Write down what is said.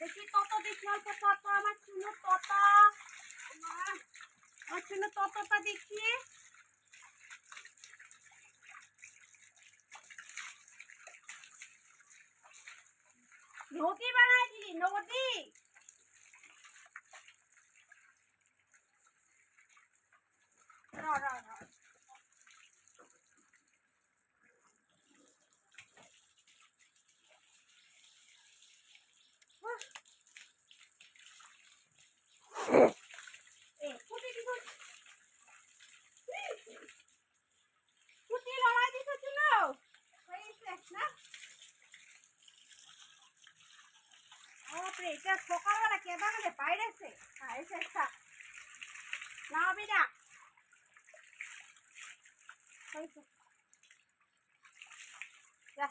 দেখি তত, দেখি অল্প তত, আমার চুনো তত। আমার চুনো ততটা দেখি। নদী বানাইছি নদী? না? বাপরে এটা সকালবেলা কে বাগানে বাইরেছে বাইরেছে একটা। না। হবে না যা।